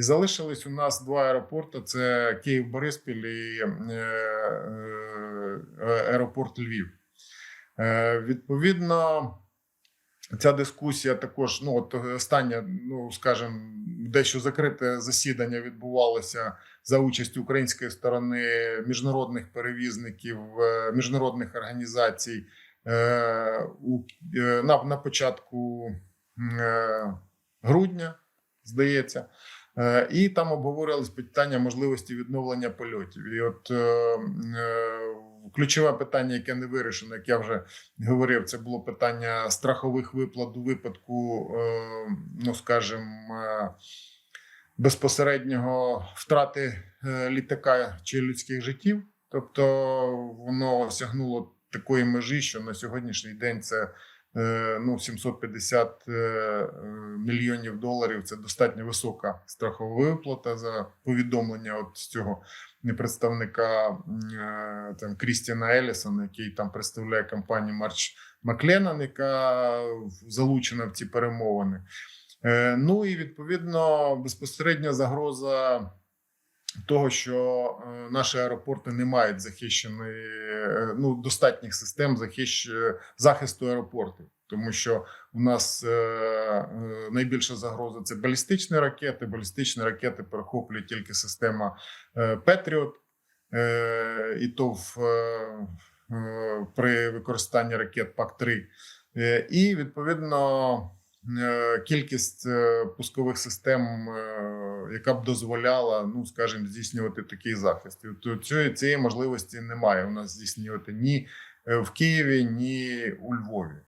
Залишились у нас два аеропорти: це Київ-Бориспіль і е, е, аеропорт Львів. Е, Відповідно, ця дискусія також, ну от останнє, ну скажімо, дещо закрите засідання відбувалося за участю української сторони міжнародних перевізників, е, міжнародних організацій е, е, на, початку е, грудня, здається. Е, І там обговорювалися питання можливості відновлення польотів. І от е, е, ключове питання, яке не вирішено, як я вже говорив, це було питання страхових виплат у випадку, ну скажімо, безпосереднього втрати літака чи людських життів. Тобто воно осягнуло такої межі, що на сьогоднішній день це ну 750 е, е, мільйонів доларів. Це достатньо висока страхова виплата за повідомлення от з цього представника е, там Крістіана Елісона, який там представляє компанію Марч Макленан, яка залучена в ці перемовини. Е, Ну і відповідно безпосередня загроза того, що е, наші аеропорти не мають захищеної е, ну достатніх систем захищ... е, захисту аеропортів, тому що у нас е, е, найбільша загроза це балістичні ракети. Балістичні ракети перехоплює тільки система е, Петріот, е, і то в, е, е, при використанні ракет ПАК-3. Е, і відповідно е, кількість е, пускових систем, е, яка б дозволяла, ну скажімо, здійснювати такий захист. То цієї, цієї можливості немає у нас здійснювати ні е, в Києві, ні у Львові.